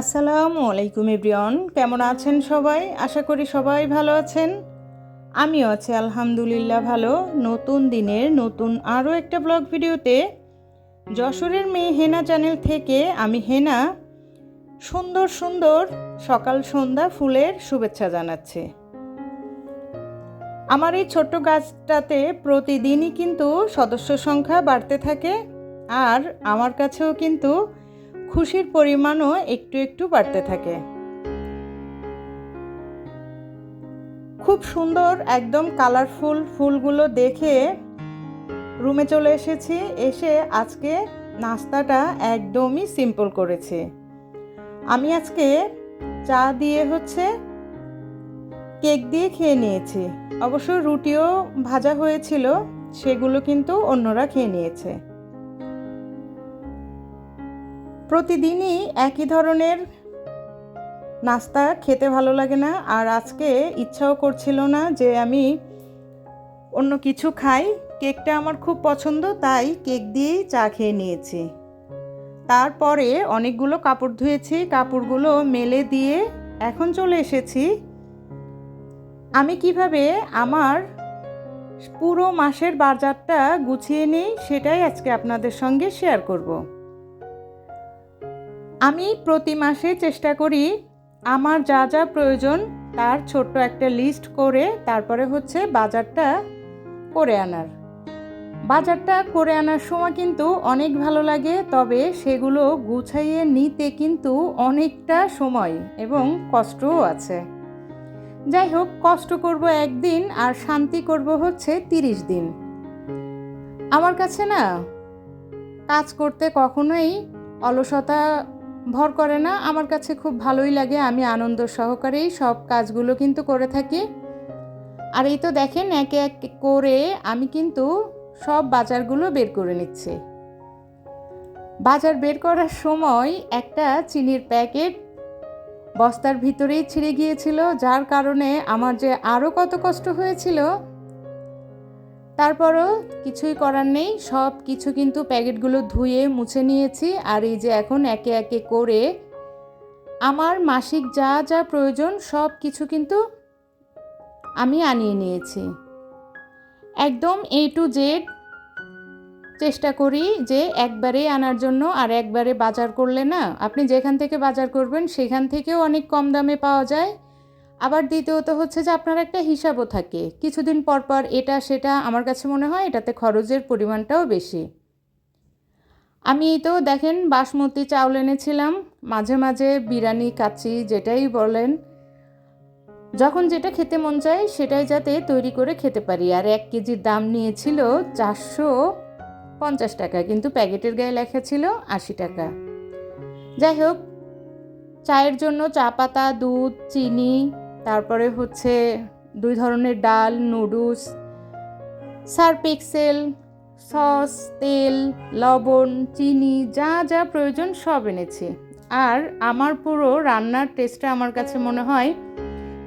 আসসালামু আলাইকুম ইব্রিয়ন কেমন আছেন সবাই? আশা করি সবাই ভালো আছেন। আমিও আছি আলহামদুলিল্লাহ ভালো। নতুন দিনের নতুন আরও একটা ব্লগ ভিডিওতে যশোরের মেয়ে হেনা চ্যানেল থেকে আমি হেনা সুন্দর সুন্দর সকাল সন্ধ্যা ফুলের শুভেচ্ছা জানাচ্ছি। আমার এই ছোট্ট গাছটাতে প্রতিদিনই কিন্তু সদস্য সংখ্যা বাড়তে থাকে আর আমার কাছেও কিন্তু খুশির পরিমাণও একটু একটু বাড়তে থাকে। খুব সুন্দর, একদম কালারফুল ফুলগুলো দেখে রুমে চলে এসেছি, এসে আজকে নাস্তাটা একদমই সিম্পল করেছি। আমি আজকে চা দিয়ে হচ্ছে কেক দিয়ে খেয়ে নিয়েছি। অবশ্য রুটিও ভাজা হয়েছিল, সেগুলো কিন্তু অন্যরা খেয়ে নিয়েছে। প্রতিদিনই একই ধরনের নাস্তা খেতে ভালো লাগে না, আর আজকে ইচ্ছাও করছিল না যে আমি অন্য কিছু খাই। কেকটা আমার খুব পছন্দ, তাই কেক দিয়েই চা খেয়ে নিয়েছি। তারপরে অনেকগুলো কাপড় ধুয়েছি, কাপড়গুলো মেলে দিয়ে এখন চলে এসেছি। আমি কীভাবে আমার পুরো মাসের বাজারটা গুছিয়ে নিই, সেটাই আজকে আপনাদের সঙ্গে শেয়ার করব। আমি প্রতি মাসে চেষ্টা করি আমার যা যা প্রয়োজন তার ছোট্ট একটা লিস্ট করে তারপরে হচ্ছে বাজারটা করে আনার। বাজারটা করে আনার সময় কিন্তু অনেক ভালো লাগে, তবে সেগুলো গুছাইয়ে নিতে কিন্তু অনেকটা সময় এবং কষ্টও আছে। যাই হোক, কষ্ট করব একদিন আর শান্তি করব হচ্ছে তিরিশ দিন। আমার কাছে না কাজ করতে কখনোই অলসতা ভর করে না, আমার কাছে খুব ভালোই লাগে, আমি আনন্দ সহকারেই সব কাজগুলো কিন্তু করে থাকি। আর এই তো দেখেন, একে এক করে আমি কিন্তু সব বাজারগুলো বের করে নিচ্ছি। বাজার বের করার সময় একটা চিনির প্যাকেট বস্তার ভিতরেই ছিঁড়ে গিয়েছিল, যার কারণে আমার যে আরও কত কষ্ট হয়েছিল তারপরও কিছুই করার নেই। সব কিছু কিন্তু প্যাকেটগুলো ধুয়ে মুছে নিয়েছি আর এই যে এখন একে একে করে আমার মাসিক যা যা প্রয়োজন সব কিছু কিন্তু আমি আনিয়ে নিয়েছি। একদম এ টু জেড চেষ্টা করি যে একবারে আনার জন্য আর একবারে বাজার করলে না, আপনি যেখান থেকে বাজার করবেন সেখান থেকেও অনেক কম দামে পাওয়া যায়। আবার দ্বিতীয়ত হচ্ছে যে আপনার একটা হিসাবও থাকে। কিছুদিন পর পর এটা, সেটা আমার কাছে মনে হয় এটাতে খরচের পরিমাণটাও বেশি। আমি তো দেখেন বাসমতি চাউল এনেছিলাম, মাঝে মাঝে বিরিয়ানি কাচি যেটাই বলেন, যখন যেটা খেতে মন চায় সেটাই যাতে তৈরি করে খেতে পারি। আর এক কেজির দাম নিয়েছিল চারশো পঞ্চাশ টাকা, কিন্তু প্যাকেটের গায়ে লেখা ছিল আশি টাকা। যাই হোক, চায়ের জন্য চা পাতা, দুধ, চিনি তারপরে হচ্ছে দুই ধরনের ডাল, নুডলস সার্ফ এক্সেল সস, তেল, লবণ, চিনি, যা যা প্রয়োজন সব এনেছি। আর আমার পুরো রান্নার টেস্টটা আমার কাছে মনে হয়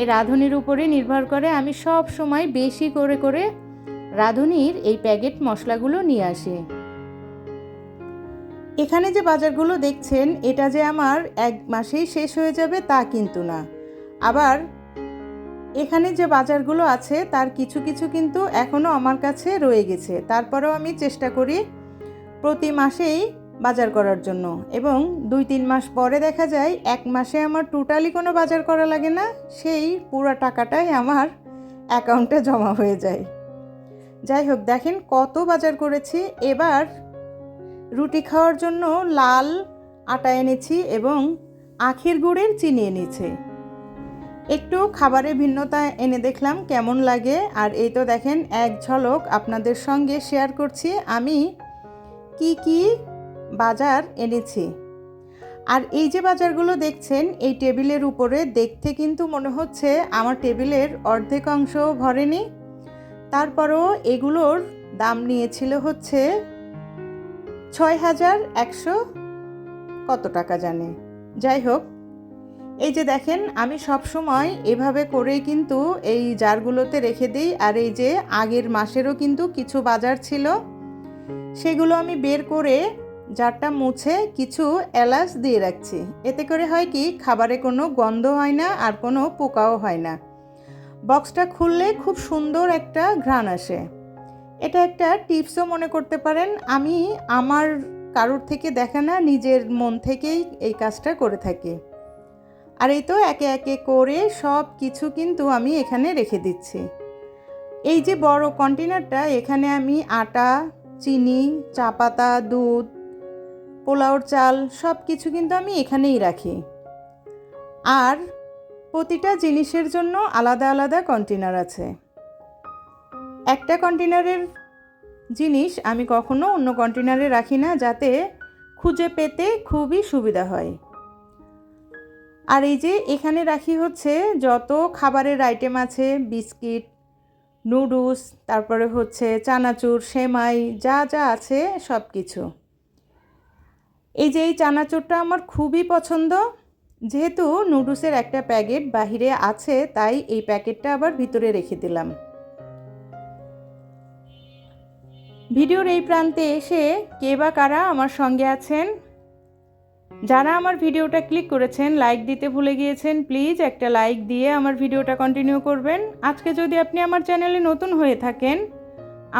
এই রাঁধুনির উপরে নির্ভর করে আমি সব সময় বেশি করে করে রাঁধুনির এই প্যাকেট মশলাগুলো নিয়ে আসি। এখানে যে বাজারগুলো দেখছেন, এটা যে আমার এক মাসেই শেষ হয়ে যাবে তা কিন্তু না। আবার এখানে যে বাজারগুলো আছে, তার কিছু কিছু কিন্তু এখনও আমার কাছে রয়ে গেছে। তারপরেও আমি চেষ্টা করি প্রতি মাসেই বাজার করার জন্য এবং দুই, তিন মাস পরে দেখা যায় এক মাসে আমার টোটালি কোনো বাজার করা লাগে না, সেই পুরো টাকাটাই আমার অ্যাকাউন্টে জমা হয়ে যায়। যাই হোক, দেখেন কত বাজার করেছি। এবার রুটি খাওয়ার জন্য লাল আটা এনেছি এবং আখের গুড়ের চিনি এনেছি। একটু খাবারের ভিন্নতা এনে দেখলাম, কেমন লাগে? আর এই তো দেখেন, এক ঝলক আপনাদের সঙ্গে শেয়ার করছি। আমি কি কি বাজার এনেছি। আর এই যে বাজারগুলো দেখছেন, এই টেবিলের উপরে দেখতে কিন্তু মনে হচ্ছে আমার টেবিলের অর্ধেক অংশ ভরেনি। তারপরও এগুলোর দাম নিয়েছিল হচ্ছে ছয় হাজার একশো কত টাকা জানে। যাই হোক এই যে দেখেন, আমি সব সময় এভাবে করেই কিন্তু এই জারগুলোতে রেখে দিই। আর এই যে আগের মাসেরও কিন্তু কিছু বাজার ছিল, সেগুলো আমি বের করে জারটা মুছে কিছু এলাচ দিয়ে রাখছি। এতে করে হয় কি, খাবারে কোনো গন্ধ হয় না আর কোনো পোকাও হয় না। বক্সটা খুললে খুব সুন্দর একটা ঘ্রাণ আসে। এটা একটা টিপসও মনে করতে পারেন, আমি আমার কারোর থেকে দেখা না, নিজের মন থেকেই এই কাজটা করে থাকি। আর এই তো একে একে করে সব কিছু কিন্তু আমি এখানে রেখে দিচ্ছি। এই যে বড় কন্টেনারটা এখানে আমি আটা, চিনি, চা পাতা, দুধ, পোলাওর চাল সব কিছু কিন্তু আমি এখানেই রাখি। আর প্রতিটা জিনিসের জন্য আলাদা আলাদা কন্টেনার আছে। একটা কন্টেনারের জিনিস আমি কখনো অন্য কন্টেনারে রাখি না, যাতে খুঁজে পেতে খুবই সুবিধা হয়। আর এই যে এখানে রাখি হচ্ছে যত খাবারের আইটেম আছে, বিস্কিট, নুডলস, তারপরে হচ্ছে চানাচুর, সেমাই, যা যা আছে সব কিছু এই যে এই চানাচুরটা আমার খুবই পছন্দ। যেহেতু নুডলসের একটা প্যাকেট বাহিরে আছে, তাই এই প্যাকেটটা আবার ভিতরে রেখে দিলাম। ভিডিওর এই প্রান্তে এসে কে বা কারা আমার সঙ্গে আছেন যারা আমার ভিডিওটা ক্লিক করেছেন লাইক দিতে ভুলে গিয়েছেন প্লিজ একটা লাইক দিয়ে আমার ভিডিওটা কন্টিনিউ করবেন। আজকে যদি আপনি আমার চ্যানেলে নতুন হয়ে থাকেন,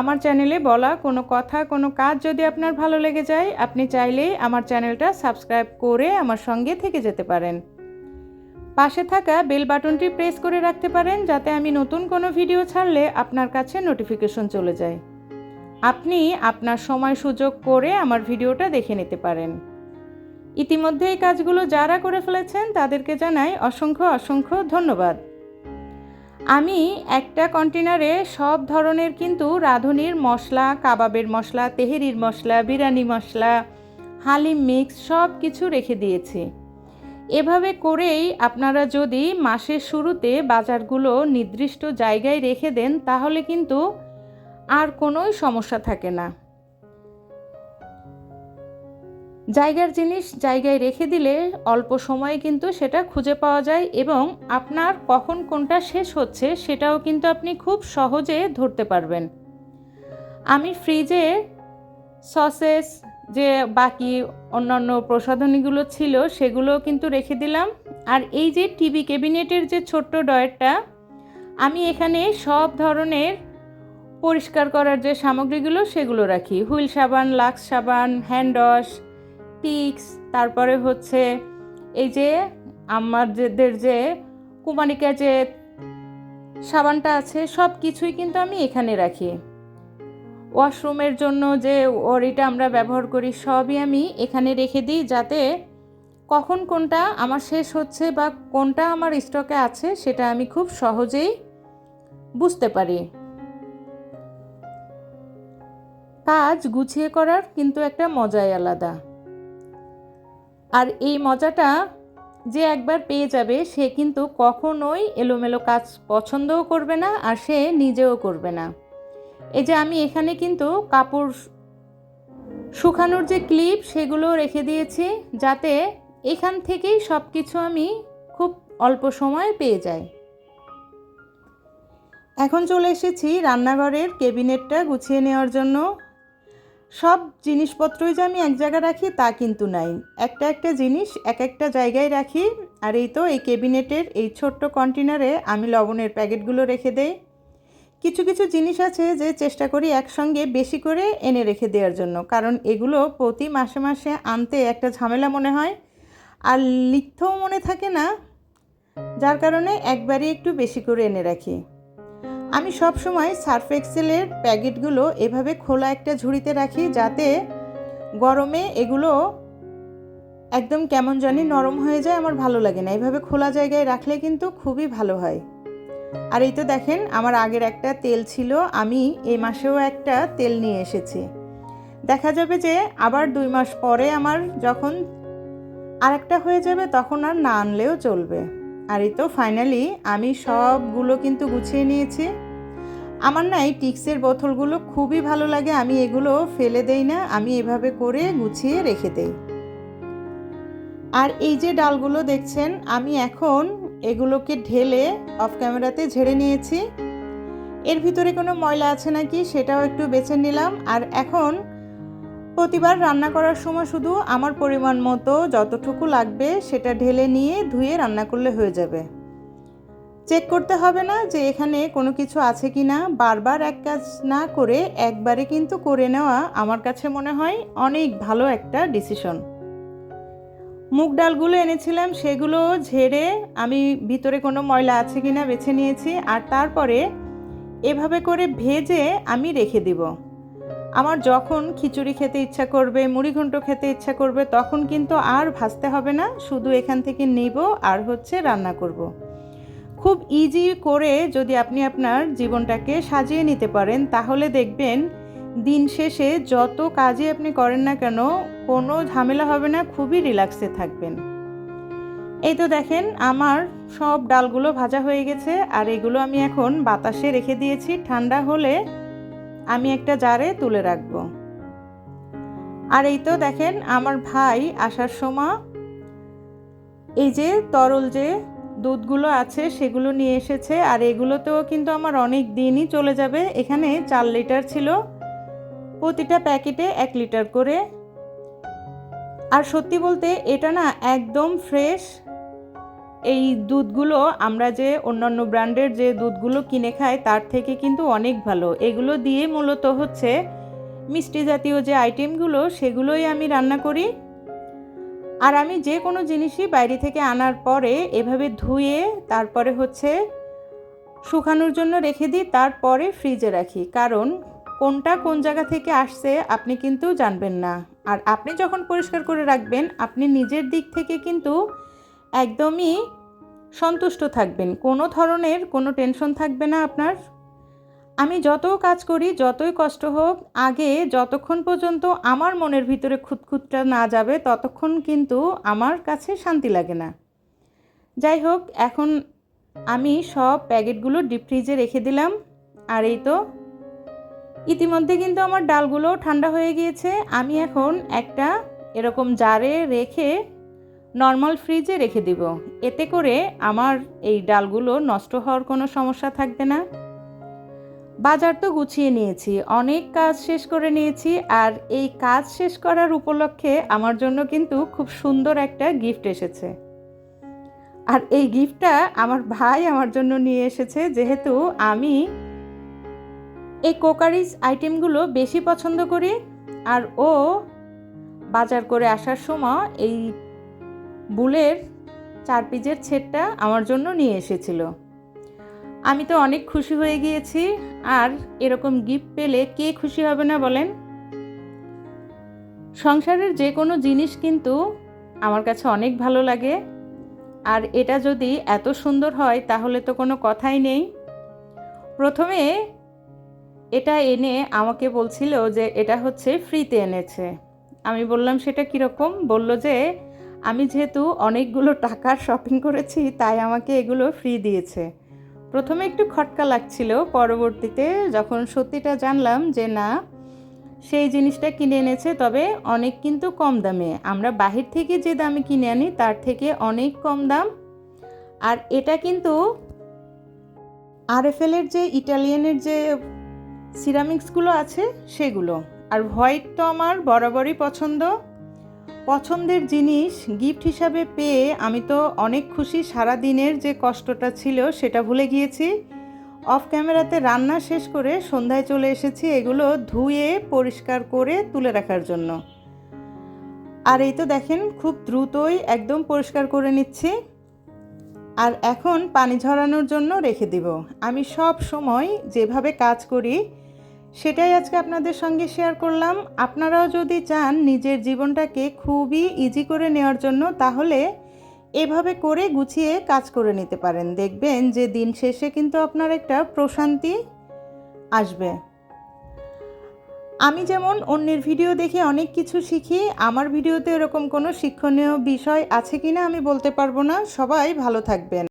আমার চ্যানেলে বলা কোনো কথা, কোনো কাজ যদি আপনার ভালো লেগে যায়, আপনি চাইলেই আমার চ্যানেলটা সাবস্ক্রাইব করে আমার সঙ্গে থেকে যেতে পারেন। পাশে থাকা বেল বাটনটি প্রেস করে রাখতে পারেন, যাতে আমি নতুন কোনো ভিডিও ছাড়লে আপনার কাছে নোটিফিকেশন চলে যায়। আপনি আপনার সময় সুযোগ করে আমার ভিডিওটা দেখে নিতে পারেন। ইতিমধ্যে এই কাজগুলো যারা করে ফেলেছেন তাদেরকে জানাই অসংখ্য অসংখ্য ধন্যবাদ। আমি একটা কন্টেনারে সব ধরনের কিন্তু রাঁধুনির মশলা, কাবাবের মশলা, তেহেরির মশলা বিরিয়ানি মশলা, হালিম মিক্স সব কিছু রেখে দিয়েছি। এভাবে করেই আপনারা যদি মাসের শুরুতে বাজারগুলো নির্দিষ্ট জায়গায় রেখে দেন তাহলে কিন্তু আর কোনোই সমস্যা থাকে না। জায়গার জিনিস জায়গায় রেখে দিলে অল্প সময়ে কিন্তু সেটা খুঁজে পাওয়া যায় এবং আপনার কখন কোনটা শেষ হচ্ছে সেটাও কিন্তু আপনি খুব সহজে ধরতে পারবেন। আমি ফ্রিজে সসেস যে বাকি অন্যান্য প্রসাধনীগুলো ছিল সেগুলো কিন্তু রেখে দিলাম। আর এই যে টিভি ক্যাবিনেটের যে ছোট্ট ডয়ারটা আমি এখানে সব ধরনের পরিষ্কার করার যে সামগ্রীগুলো সেগুলো রাখি। হুইল সাবান, লাক্স সাবান, হ্যান্ড ওয়াশ পিক্স তারপরে হচ্ছে এই যে আমাদের যে কুমারিকা যে সাবানটা আছে সব কিছুই কিন্তু আমি এখানে রাখি। ওয়াশরুমের জন্য যে ওরিটা আমরা ব্যবহার করি, সবই আমি এখানে রেখে দিই যাতে কখন কোনটা আমার শেষ হচ্ছে বা কোনটা আমার স্টকে আছে সেটা আমি খুব সহজেই বুঝতে পারি। কাজ গুছিয়ে করার কিন্তু একটা মজাই আলাদা। আর এই মজাটা যে একবার পেয়ে যাবে, সে কিন্তু কখনোই এলোমেলো কাজ পছন্দও করবে না আর সে নিজেও করবে না। এই যে আমি এখানে কিন্তু কাপড় শুকানোর যে ক্লিপ সেগুলো রেখে দিয়েছি যাতে এখান থেকেই সব কিছু আমি খুব অল্প সময়ে পেয়ে যাই। এখন চলে এসেছি রান্নাঘরের কেবিনেটটা গুছিয়ে নেওয়ার জন্য। সব জিনিসপত্রই যে আমি এক জায়গায় রাখি তা কিন্তু নাই। একটা একটা জিনিস এক একটা জায়গায় রাখি। আর এই তো এই কেবিনেটের এই ছোট্ট কন্টেনারে আমি লবণের প্যাকেটগুলো রেখে দেই। কিছু কিছু জিনিস আছে যে চেষ্টা করি একসঙ্গে বেশি করে এনে রেখে দেওয়ার জন্য। কারণ এগুলো প্রতি মাসে মাসে আনতে একটা ঝামেলা মনে হয়। আর লিখতেও মনে থাকে না। যার কারণে একবারই একটু বেশি করে এনে রাখি। আমি সব সময় সার্ফ এক্সেলের প্যাকেটগুলো এভাবে খোলা একটা ঝুড়িতে রাখি যাতে গরমে এগুলো একদম কেমন জানি নরম হয়ে যায়, আমার ভালো লাগে না। এভাবে খোলা জায়গায় রাখলে কিন্তু খুবই ভালো হয়। আর এই তো দেখেন, আমার আগের একটা তেল ছিল, আমি এই মাসেও একটা তেল নিয়ে এসেছি। দেখা যাবে যে আবার দুই মাস পরে আমার যখন আরেকটা হয়ে যাবে, তখন আর না আনলেও চলবে। আর এই তো ফাইনালি আমি সবগুলো কিন্তু গুছিয়ে নিয়েছি। আমার না এই টিক্সের বোতলগুলো খুবই ভালো লাগে, আমি এগুলো ফেলে দেই না, আমি এভাবে করে গুছিয়ে রেখে দেই। আর এই যে ডালগুলো দেখছেন, আমি এখন এগুলোকে ঢেলে অফ ক্যামেরাতে ঝেড়ে নিয়েছি। এর ভিতরে কোনো ময়লা আছে নাকি সেটাও একটু বেছে নিলাম, আর এখন প্রতিবার রান্না করার সময় শুধু আমার পরিমাণ মতো যতটুকু লাগবে সেটা ঢেলে নিয়ে ধুয়ে রান্না করলে হয়ে যাবে। চেক করতে হবে না যে এখানে কোনো কিছু আছে কি না। বারবার এক কাজ না করে একবারে কিন্তু করে নেওয়া আমার কাছে মনে হয় অনেক ভালো একটা ডিসিশন। মুগ ডালগুলো এনেছিলাম, সেগুলো ঝেড়ে আমি ভিতরে কোনো ময়লা আছে কি না বেছে নিয়েছি আর তারপরে এভাবে করে ভেজে আমি রেখে দিব। আমার যখন খিচুড়ি খেতে ইচ্ছা করবে, মুড়ি ঘন্ট খেতে ইচ্ছা করবে, তখন কিন্তু আর ভাজতে হবে না। শুধু এখান থেকে নিব আর হচ্ছে রান্না করব। খুব ইজি করে যদি আপনি আপনার জীবনটাকে সাজিয়ে নিতে পারেন, তাহলে দেখবেন দিন শেষে যত কাজই আপনি করেন না কেন, কোনো ঝামেলা হবে না, খুবই রিল্যাক্সে থাকবেন। এই তো দেখেন, আমার সব ডালগুলো ভাজা হয়ে গেছে, আর এগুলো আমি এখন বাতাসে রেখে দিয়েছি। ঠান্ডা হলে আমি একটা জারে তুলে রাখব। আর এই তো দেখেন আমার ভাই আসার সময় এই যে তরল যে দুধগুলো আছে সেগুলো নিয়ে এসেছে, আর এগুলোতেও কিন্তু আমার অনেক দিনই চলে যাবে। এখানে চার লিটার ছিল, প্রতিটা প্যাকেটে এক লিটার করে। আর সত্যি বলতে এটা না একদম ফ্রেশ এই দুধগুলো আমরা যে অন্যান্য ব্র্যান্ডের যে দুধগুলো কিনে খাই, তার থেকে কিন্তু অনেক ভালো। এগুলো দিয়ে মূলত হচ্ছে মিষ্টি জাতীয় যে আইটেমগুলো, সেগুলোই আমি রান্না করি। আর আমি যে কোনো জিনিসই বাইরে থেকে আনার পরে এভাবে ধুয়ে, তারপরে হচ্ছে শুকানোর জন্য রেখে দিই, তারপরে ফ্রিজে রাখি। কারণ কোনটা কোন জায়গা থেকে আসছে আপনি কিন্তু জানবেন না। আর আপনি যখন পরিষ্কার করে রাখবেন, আপনি নিজের দিক থেকে কিন্তু একদমই সন্তুষ্ট থাকবেন। কোনো ধরনের কোনো টেনশন থাকবে না আপনার। আমি যত কাজ করি, যতই কষ্ট হোক, আগে যতক্ষণ পর্যন্ত আমার মনের ভিতরে খুঁতখুতটা না যাবে, ততক্ষণ কিন্তু আমার কাছে শান্তি লাগে না। যাই হোক, এখন আমি সব প্যাকেটগুলো ডিপ ফ্রিজে রেখে দিলাম। আর এই তো, ইতিমধ্যে কিন্তু আমার ডালগুলো ঠান্ডা হয়ে গিয়েছে। আমি এখন একটা এরকম জারে রেখে নর্মাল ফ্রিজে রেখে দিব। এতে করে আমার এই ডালগুলো নষ্ট হওয়ার কোনো সমস্যা থাকবে না। বাজার তো গুছিয়ে নিয়েছি, অনেক কাজ শেষ করে নিয়েছি আর এই কাজ শেষ করার উপলক্ষে আমার জন্য কিন্তু খুব সুন্দর একটা গিফট এসেছে। আর এই গিফটটা আমার ভাই আমার জন্য নিয়ে এসেছে, যেহেতু আমি এই কোকারিজ আইটেমগুলো বেশি পছন্দ করি। আর ও বাজার করে আসার সময় এই বুলের চার পিজের ছেটটা আমার জন্য নিয়ে এসেছিল। আমি তো অনেক খুশি হয়ে গিয়েছি, আর এরকম গিফট পেলে কে খুশি হবে না বলেন? সংসারের যে কোনো জিনিস কিন্তু আমার কাছে অনেক ভালো লাগে, আর এটা যদি এত সুন্দর হয় তাহলে তো কোনো কথাই নেই। প্রথমে এটা এনে আমাকে বলছিল যে এটা হচ্ছে ফ্রিতে এনেছে। আমি বললাম, সেটা কীরকম? বলল যে আমি যেহেতু অনেকগুলো টাকার শপিং করেছি, তাই আমাকে এগুলো ফ্রি দিয়েছে। প্রথমে একটু খটকা লাগছিল, পরবর্তীতে যখন সত্যিটা জানলাম যে না, সেই জিনিসটা কিনে এনেছে, তবে অনেক কিন্তু কম দামে। আমরা বাহির থেকে যে দামে কিনে আনি, তার থেকে অনেক কম দাম। আর এটা কিন্তু আরএফএলের যে ইটালিয়ানের যে সিরামিক্সগুলো আছে, সেগুলো। আর হোয়াইট তো আমার বরাবরই পছন্দ। পছন্দের জিনিস গিফট হিসাবে পেয়ে আমি তো অনেক খুশি সারা দিনের যে কষ্টটা ছিল সেটা ভুলে গিয়েছি। অফ ক্যামেরাতে রান্না শেষ করে সন্ধ্যায় চলে এসেছি এগুলো ধুয়ে, পরিষ্কার করে তুলে রাখার জন্য। আর এই তো দেখেন, খুব দ্রুতই একদম পরিষ্কার করে নিচ্ছি। আর এখন পানি ঝরানোর জন্য রেখে দিব। আমি সব সময় যেভাবে কাজ করি সেটাই আজকে আপনাদের সঙ্গে শেয়ার করলাম। আপনারাও যদি চান নিজের জীবনটাকে খুবই ইজি করে নেওয়ার জন্য, তাহলে এভাবে করে গুছিয়ে কাজ করে নিতে পারেন। দেখবেন যে দিন শেষে কিন্তু আপনার একটা প্রশান্তি আসবে। আমি যেমন অন্যের ভিডিও দেখে অনেক কিছু শিখি, আমার ভিডিওতে এরকম কোনো শিক্ষণীয় বিষয় আছে কিনা আমি বলতে পারব না। সবাই ভালো থাকবেন।